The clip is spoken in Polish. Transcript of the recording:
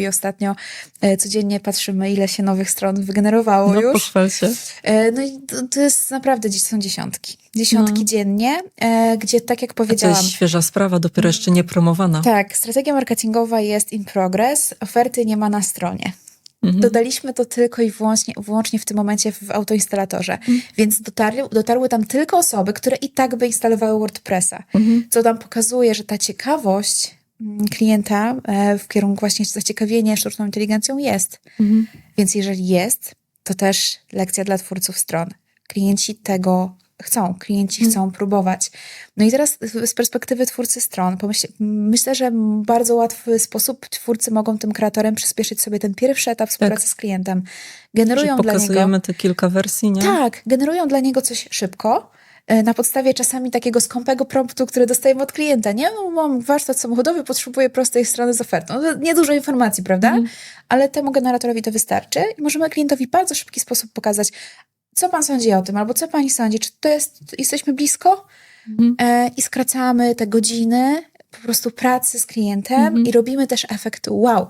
I ostatnio e, codziennie patrzymy, ile się nowych stron wygenerowało No już. pochwal się. E, No i to, to jest naprawdę, dziś- są dziesiątki. Dziesiątki No. dziennie, e, gdzie tak jak A to powiedziałam, jest świeża sprawa, dopiero jeszcze nie promowana. tak, strategia marketingowa jest in progress, oferty nie ma na stronie. Mhm. Dodaliśmy to tylko i wyłącznie, wyłącznie w tym momencie w autoinstalatorze, więc dotarły, dotarły tam tylko osoby, które i tak by instalowały WordPressa, Mhm. co nam pokazuje, że ta ciekawość klienta e, w kierunku właśnie zaciekawienia sztuczną inteligencją jest. Mhm. Więc jeżeli jest, to też lekcja dla twórców stron. Klienci tego chcą, klienci Mm. chcą próbować. No i teraz z perspektywy twórcy stron, pomyśl, myślę, że bardzo łatwy sposób twórcy mogą tym kreatorem przyspieszyć sobie ten pierwszy etap współpracy z klientem. Generują Że dla niego. pokazujemy te kilka wersji, nie? Tak, generują dla niego coś szybko. E, Na podstawie czasami takiego skąpego promptu, który dostajemy od klienta. Nie, no, mam warsztat samochodowy, potrzebuję prostej strony z ofertą. No, Niedużo informacji, prawda? Mhm. Ale temu generatorowi to wystarczy i możemy klientowi w bardzo szybki sposób pokazać, co pan sądzi o tym, albo co pani sądzi, czy to jest, jesteśmy blisko Mhm. e, i skracamy te godziny po prostu pracy z klientem Mhm. i robimy też efekt wow.